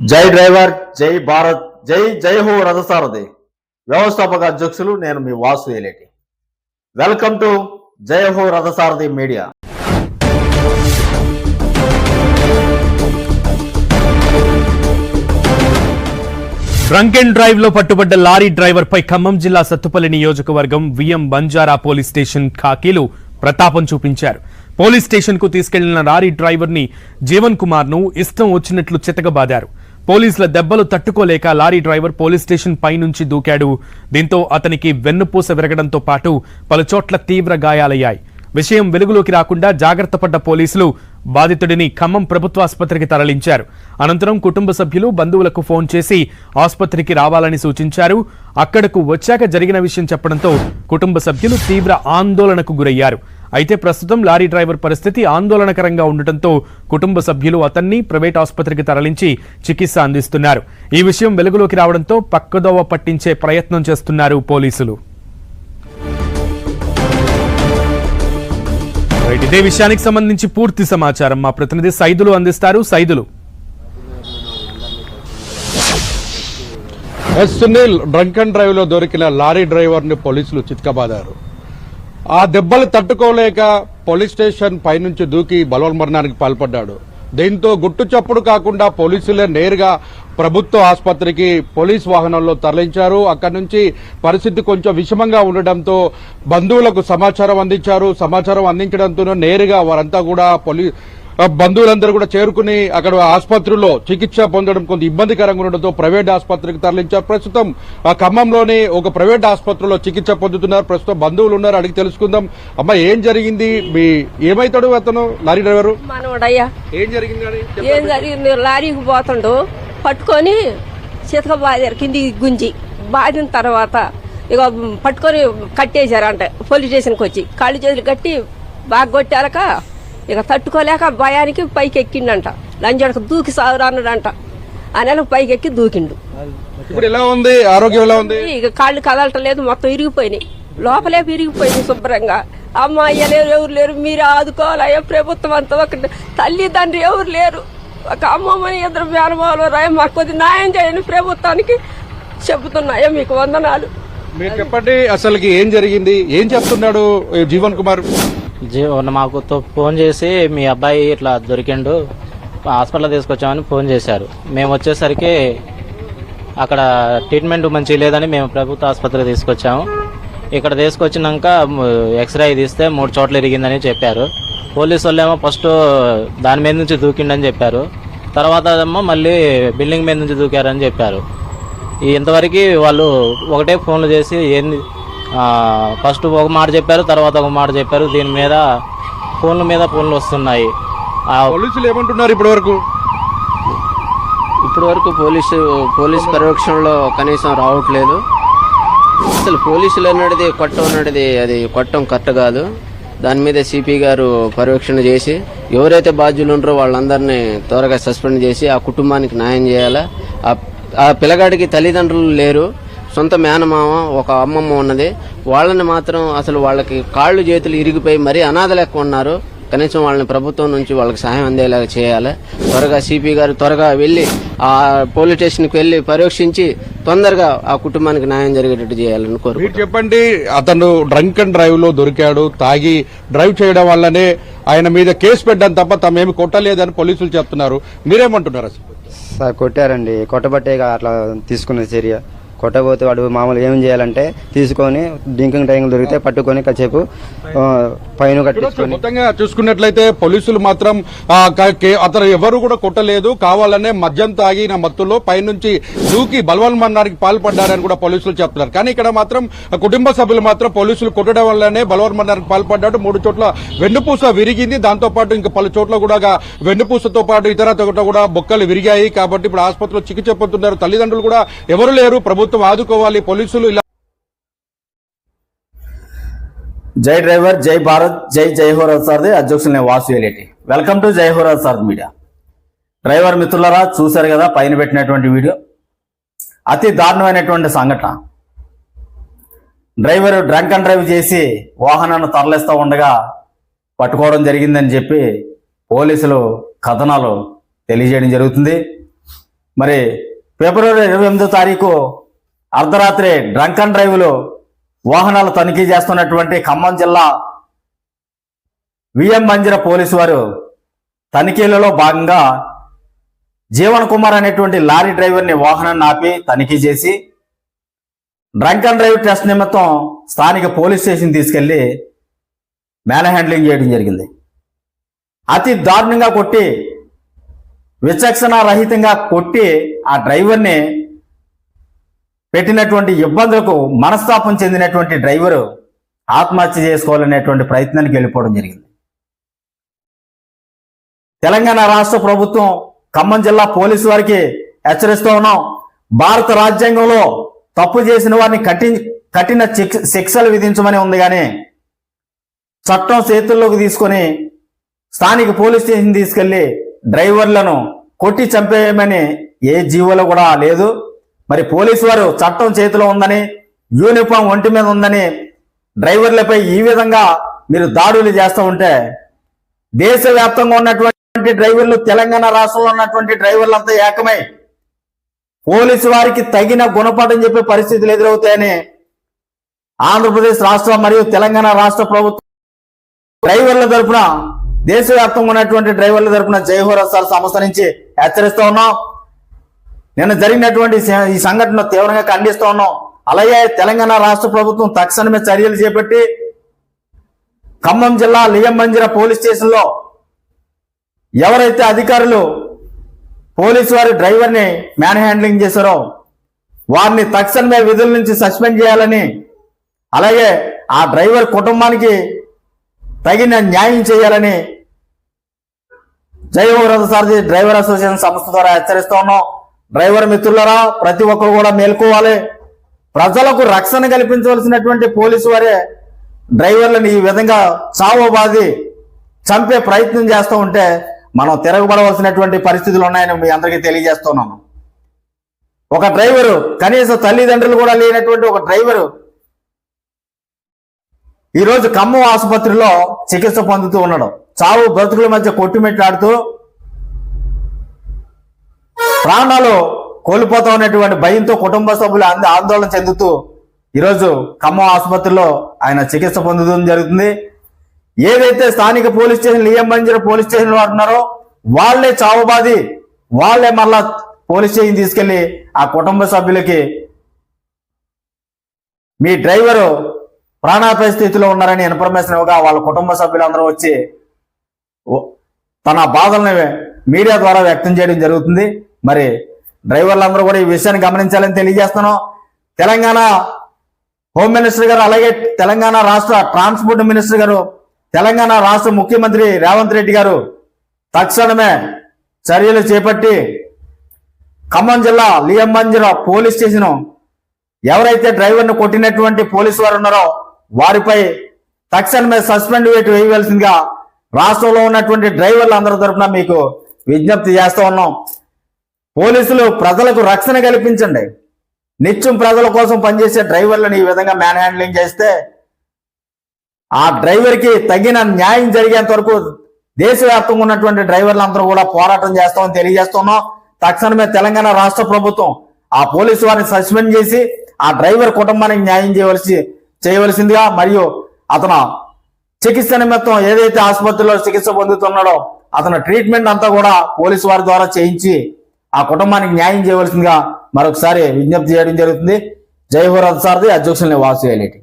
జై డ్రైవర్ జై భారత్ జై జై హో రథసారథి. వ్యవస్థాపక అధ్యక్షులు నేను మీ Vasu Eleti. Welcome to Jai Ho Rathasarathi media. Drunk and డ్రైవ్లో పట్టుబడ్డ లారీ డ్రైవర్ పై ఖమ్మం జిల్లా సత్తుపల్లి నియోజకవర్గం విఎం బంజారా పోలీస్ స్టేషన్ ఖాకీలు ప్రతాపం చూపించారు. పోలీస్ స్టేషన్కు తీసుకెళ్ళిన లారీ డ్రైవర్ని జీవన్ కుమార్ను ఇష్టం వచ్చినట్లు చితకబాదారు. పోలీసుల దెబ్బలు తట్టుకోలేక లారీ డ్రైవర్ పోలీస్ స్టేషన్ పై నుంచి దూకాడు. దీంతో అతనికి వెన్నుపూస విరగడంతో పాటు పలుచోట్ల తీవ్ర గాయాలయ్యాయి. విషయం వెలుగులోకి రాకుండా జాగ్రత్త పడ్డ పోలీసులు బాధితుడిని ఖమ్మం ప్రభుత్వాసుపత్రికి తరలించారు. అనంతరం కుటుంబ సభ్యులు బంధువులకు ఫోన్ చేసి ఆసుపత్రికి రావాలని సూచించారు. అక్కడకు వచ్చాక జరిగిన విషయం చెప్పడంతో కుటుంబ సభ్యులు తీవ్ర ఆందోళనకు గురయ్యారు. అయితే ప్రస్తుతం లారీ డ్రైవర్ పరిస్థితి ఆందోళనకరంగా ఉండటంతో కుటుంబ సభ్యులు అతన్ని ప్రైవేట్ ఆసుపత్రికి తరలించి చికిత్స అందిస్తున్నారు. ఈ విషయం వెలుగులోకి రావడంతో పక్కదోవ పట్టించే ప్రయత్నం చేస్తున్నారు పోలీసులు. ఇదే విషయానికి సంబంధించి పూర్తి సమాచారం. మా ప్రతినిధి సైదులు అందిస్తారు. Saidulu. S Sunil drunk and డ్రైవ్లో దొరికిన లారీ డ్రైవర్ని పోలీసులు చిత్కబాదారు. ఆ దెబ్బలు తట్టుకోలేక పోలీస్ స్టేషన్ పైనుంచి దూకి బలవన్మరణానికి పాల్పడ్డాడు. దీంతో గుట్టు చప్పుడు కాకుండా పోలీసులే నేరుగా ప్రభుత్వ ఆసుపత్రికి పోలీస్ వాహనంలో తరలించారు. అక్కడి నుంచి పరిస్థితి కొంచెం విషమంగా ఉండడంతో బంధువులకు సమాచారం అందించారు. సమాచారం అందించడంతో నేరుగా వారంతా కూడా పోలీస్ బంధువులందరూ కూడా చేరుకుని అక్కడ ఆసుపత్రిలో చికిత్స పొందడం కొంత ఇబ్బందికరంగా ఉండడంతో ప్రైవేట్ ఆసుపత్రికి తరలించారు. ప్రస్తుతం ఆ ఖమ్మంలోని ఒక ప్రైవేట్ ఆసుపత్రిలో చికిత్స పొందుతున్నారు. ప్రస్తుతం బంధువులు ఉన్నారు. అడిగి తెలుసుకుందాం. అమ్మ ఏం జరిగింది? మీ ఏమైతాడు అతను లారీ డ్రైవరు? ఏం జరిగింది ఏం జరిగింది? లారీకి పోతుండు. పట్టుకొని చితక బాదారు కిందికి గుంజి. బాదిన తర్వాత ఇక పట్టుకొని కట్టేశారంట పోలీస్ స్టేషన్కి వచ్చి కాళ్ళు చేతులు కట్టి బాగా కొట్టారక ఇక తట్టుకోలేక భయానికి పైకి ఎక్కిండంట లంజడకు దూకి సాగురా అన్నాడంట. ఆ నెలకు పైకి ఎక్కి దూకిండు. ఇప్పుడు ఎలా ఉంది? ఆరోగ్యం ఎలా ఉంది? ఇక కాళ్ళు కదలటలేదు మొత్తం ఇరిగిపోయినాయి. లోపలే విరిగిపోయింది శుభ్రంగా. అమ్మ అయ్య లేరు ఎవరు లేరు? మీరు ఆదుకోవాలి. అయ్యా ప్రభుత్వం అంతా ఒక తల్లి తండ్రి ఎవరు లేరు. ఒక అమ్మమ్మని ఇద్దరు మేనమాలు రాయ మాకు కొద్ది న్యాయం చేయండి ప్రభుత్వానికి చెబుతున్నాయా మీకు వందనాలు. మీరు చెప్పండి అసలుకి ఏం జరిగింది? ఏం చెప్తున్నాడు జీవన్ కుమార్? మాకు తో- ఫోన్ చేసి మీ అబ్బాయి ఇట్లా దొరికిండు హాస్పిటల్ తీసుకొచ్చామని ఫోన్ చేశారు. మేము వచ్చేసరికి అక్కడ ట్రీట్మెంట్ మంచిగా లేదని మేము ప్రభుత్వ ఆసుపత్రి తీసుకొచ్చాము. ఇక్కడ తీసుకొచ్చినాక ఎక్స్రే తీస్తే మూడు చోట్ల ఇరిగిందని చెప్పారు. పోలీసు వాళ్ళేమో ఫస్ట్ దాని మీద నుంచి దూకిండని చెప్పారు. తర్వాత ఏమో మళ్ళీ బిల్డింగ్ మీద నుంచి దూకారని చెప్పారు. ఇంతవరకు వాళ్ళు ఒకటే ఫోన్లు చేసి ఏంది ఫస్ట్ ఒక మాట చెప్పారు తర్వాత ఒక మాట చెప్పారు. దీని మీద ఫోన్ల మీద ఫోన్లు వస్తున్నాయి. ఆ, పోలీసులు ఏమంటున్నారు ఇప్పటి వరకు ఇప్పటి వరకు పోలీసు పోలీస్ పర్యవేక్షణలో కనీసం రావట్లేదు. అసలు పోలీసులు అన్నది కొట్టం అన్నది అది కొట్టం కరెక్ట్ కాదు. దాని మీద సిపి గారు పర్యవేక్షణ చేసి ఎవరైతే బాధ్యులు ఉంటారో వాళ్ళందరినీ త్వరగా సస్పెండ్ చేసి ఆ కుటుంబానికి న్యాయం చేయాలా? ఆ ఆ పిల్లగాడికి తల్లిదండ్రులు లేరు. సొంత మేనమామ ఒక అమ్మమ్మ ఉన్నది. వాళ్ళని మాత్రం అసలు వాళ్ళకి కాళ్ళు చేతులు ఇరిగిపోయి మరీ అనాథ లెక్క ఉన్నారు. కనీసం వాళ్ళని ప్రభుత్వం నుంచి వాళ్ళకి సహాయం అందేలాగా చేయాలి. త్వరగా సిపి గారు త్వరగా వెళ్ళి ఆ పోలీస్ స్టేషన్కి వెళ్ళి పరీక్షించి తొందరగా ఆ కుటుంబానికి న్యాయం జరిగేటట్టు చేయాలని మీరు కోరుకుంటున్నాను చెప్పండి అతను డ్రంక్ అండ్ డ్రైవ్లో దొరికాడు. తాగి డ్రైవ్ చేయడం వల్లనే ఆయన మీద కేసు పెట్టడం తప్ప తమేమి కొట్టలేదని పోలీసులు చెప్తున్నారు. మీరేమంటున్నారు సార్ కొట్టారండి. కొట్టబట్టే అట్లా తీసుకున్న చర్య. కొట్టబోతే వాడు మామూలు ఏం చేయాలంటే తీసుకొని డ్రింకింగ్ టైం దొరికితే పట్టుకొని కాసేపు పైన కట్టించుకొని. మొత్తంగా చూసుకున్నట్లయితే పోలీసులు మాత్రం అతను ఎవరు కూడా కొట్టలేదు. కావాలనే మద్యం తాగిన మత్తులో పైనుంచి దూకి బలవన్మరణానికి పాల్పడ్డారని కూడా పోలీసులు చెప్తున్నారు. కానీ ఇక్కడ మాత్రం కుటుంబ సభ్యులు మాత్రం పోలీసులు కొట్టడం వల్లనే బలవన్మరణానికి పాల్పడ్డాడు. మూడు చోట్ల వెన్నుపూస విరిగింది. దాంతో పాటు ఇంకా పలు చోట్ల కూడా వెన్నుపూసతో పాటు ఇతర కూడా బొక్కలు విరిగాయి. కాబట్టి ఇప్పుడు ఆసుపత్రిలో చికిత్స పొందుతున్నారు. తల్లిదండ్రులు కూడా ఎవరు లేరు. ప్రభుత్వం ఆదుకోవాలి పోలీసులు ఇలా జై డ్రైవర్ జై భారత్ జై జై హో రథసారథి అధ్యక్షులు వాసు వెల్కమ్ టు జై హో సార్ మీడియా. డ్రైవర్ మిత్రులరా చూశారు కదా పైన పెట్టినటువంటి వీడియో? అతి దారుణమైనటువంటి సంఘటన. డ్రైవర్ డ్రంక్ అండ్ డ్రైవ్ చేసి వాహనాన్ని తరలిస్తూ ఉండగా పట్టుకోవడం జరిగిందని చెప్పి పోలీసులు కథనాలు తెలియజేయడం జరుగుతుంది. మరి ఫిబ్రవరి ఇరవై ఎనిమిదో తారీఖు అర్ధరాత్రి డ్రంక్ అండ్ డ్రైవ్లు వాహనాలు తనిఖీ చేస్తున్నటువంటి ఖమ్మం జిల్లా విఎం మంజిర పోలీసు వారు తనిఖీలలో భాగంగా జీవన్ కుమార్ అనేటువంటి లారీ డ్రైవర్ని వాహనాన్ని ఆపి తనిఖీ చేసి డ్రంక్ అండ్ డ్రైవ్ టెస్ట్ నిమిత్తం స్థానిక పోలీస్ స్టేషన్ తీసుకెళ్ళి మ్యాన్ హ్యాండ్లింగ్ చేయడం జరిగింది. అతి దారుణంగా కొట్టి విచక్షణ రహితంగా కొట్టి ఆ డ్రైవర్ని పెట్టినటువంటి ఇబ్బందులకు మనస్తాపం చెందినటువంటి డ్రైవరు ఆత్మహత్య చేసుకోవాలనేటువంటి ప్రయత్నానికి వెళ్ళిపోవడం జరిగింది. తెలంగాణ రాష్ట్ర ప్రభుత్వం ఖమ్మం జిల్లా పోలీసు వారికి హెచ్చరిస్తూ ఉన్నాం. భారత రాజ్యాంగంలో తప్పు చేసిన వారిని కఠిన కఠిన శిక్ష- శిక్షలు విధించమని ఉంది కానీ చట్టం చేతుల్లోకి తీసుకొని స్థానిక పోలీస్ స్టేషన్ తీసుకెళ్ళి డ్రైవర్లను కొట్టి చంపేయమని ఏ జీవోలో కూడా లేదు. మరి పోలీసు వారు చట్టం చేతిలో ఉందని యూనిఫామ్ ఒంటి మీద ఉందని డ్రైవర్లపై ఈ విధంగా మీరు దాడులు చేస్తూ ఉంటే దేశవ్యాప్తంగా ఉన్నటువంటి డ్రైవర్లు తెలంగాణ రాష్ట్రంలో ఉన్నటువంటి డ్రైవర్లంతా ఏకమై పోలీసు వారికి తగిన గుణపాఠం చెప్పే పరిస్థితులు ఎదురవుతాయని ఆంధ్రప్రదేశ్ రాష్ట్ర మరియు తెలంగాణ రాష్ట్ర ప్రభుత్వం డ్రైవర్ల తరపున దేశవ్యాప్తంగా ఉన్నటువంటి డ్రైవర్ల తరపున జయహోరసాల సంస్థ నుంచి హెచ్చరిస్తూ ఉన్నాం. నిన్న జరిగినటువంటి ఈ సంఘటన తీవ్రంగా ఖండిస్తూ ఉన్నాం. అలాగే తెలంగాణ రాష్ట్ర ప్రభుత్వం తక్షణమే చర్యలు చేపట్టి ఖమ్మం జిల్లా లియం మంజిర పోలీస్ స్టేషన్లో ఎవరైతే అధికారులు పోలీసు వారి డ్రైవర్ని మ్యాన్ హ్యాండ్లింగ్ చేశారో వారిని తక్షణమే విధుల నుంచి సస్పెండ్ చేయాలని అలాగే ఆ డ్రైవర్ కుటుంబానికి తగిన న్యాయం చేయాలని జయవ్రత సారథి డ్రైవర్ అసోసియేషన్ సంస్థ ద్వారా హెచ్చరిస్తూ ఉన్నాం. డ్రైవర్ మిత్రులరా ప్రతి ఒక్కరు కూడా మేల్కోవాలి. ప్రజలకు రక్షణ కల్పించవలసినటువంటి పోలీసు వారే డ్రైవర్లను ఈ విధంగా చావబాది చంపే ప్రయత్నం చేస్తూ ఉంటే మనం తిరగబడవలసినటువంటి పరిస్థితులు ఉన్నాయని మీ అందరికీ తెలియజేస్తున్నాను. ఒక డ్రైవరు కనీస తల్లిదండ్రులు కూడా లేనటువంటి ఒక డ్రైవరు ఈరోజు ఖమ్మం ఆసుపత్రిలో చికిత్స పొందుతూ ఉన్నాడు చావు బ్రతుకుల మధ్య కొట్టుమిట్లాడుతూ ప్రాణాలు కోల్పోతా ఉన్నటువంటి భయంతో కుటుంబ సభ్యులు అంద- ఆందోళన చెందుతూ ఈరోజు ఖమ్మం ఆసుపత్రిలో ఆయన చికిత్స పొందడం జరుగుతుంది. ఏదైతే స్థానిక పోలీస్ స్టేషన్ లియం బంజర్ పోలీస్ స్టేషన్ వారు ఉన్నారో వాళ్ళే చావుబాది వాళ్ళే మళ్ళా పోలీస్ స్టేషన్ తీసుకెళ్ళి ఆ కుటుంబ సభ్యులకి మీ డ్రైవరు ప్రాణాపాయ స్థితిలో ఉన్నారని ఇన్ఫర్మేషన్ ఇవ్వగా వాళ్ళ కుటుంబ సభ్యులందరూ వచ్చి తన బాధలను మీడియా ద్వారా వ్యక్తం చేయడం జరుగుతుంది. మరి డ్రైవర్లందరూ కూడా ఈ విషయాన్ని గమనించాలని తెలియజేస్తున్నాం. తెలంగాణ హోమ్ మినిస్టర్ గారు అలాగే తెలంగాణ రాష్ట్ర ట్రాన్స్పోర్ట్ మినిస్టర్ గారు తెలంగాణ రాష్ట్ర ముఖ్యమంత్రి రేవంత్ రెడ్డి గారు తక్షణమే చర్యలు చేపట్టి ఖమ్మం జిల్లా లియంబంజర పోలీస్ స్టేషన్ ఎవరైతే డ్రైవర్ను కొట్టినటువంటి పోలీసు వారు ఉన్నారో వారిపై తక్షణమే సస్పెండ్ వేటు వేయవలసిందిగా రాష్ట్రంలో ఉన్నటువంటి డ్రైవర్లు అందరి తరపున మీకు విజ్ఞప్తి చేస్తూ ఉన్నాం. పోలీసులు ప్రజలకు రక్షణ కల్పించండి. నిత్యం ప్రజల కోసం పనిచేసే డ్రైవర్లను ఈ విధంగా మ్యాన్ హ్యాండ్లింగ్ చేస్తే ఆ డ్రైవర్కి తగిన న్యాయం జరిగేంత వరకు దేశవ్యాప్తంగా ఉన్నటువంటి డ్రైవర్లందరూ కూడా పోరాటం చేస్తామని తెలియజేస్తున్నాం. తక్షణమే తెలంగాణ రాష్ట్ర ప్రభుత్వం ఆ పోలీసు వారిని సస్పెండ్ చేసి ఆ డ్రైవర్ కుటుంబానికి న్యాయం చేయవలసి చేయవలసిందిగా మరియు అతను చికిత్స నిమిత్తం ఏదైతే ఆసుపత్రిలో చికిత్స పొందుతున్నాడో అతని ట్రీట్మెంట్ అంతా కూడా పోలీసు వారి ద్వారా చేయించి ఆ కుటుంబానికి న్యాయం చేయవలసిందిగా మరొకసారి విజ్ఞప్తి చేయడం జరుగుతుంది. జై హోరాజ్ సారథి అధ్యక్షుల్ని వాసు ఎలిటి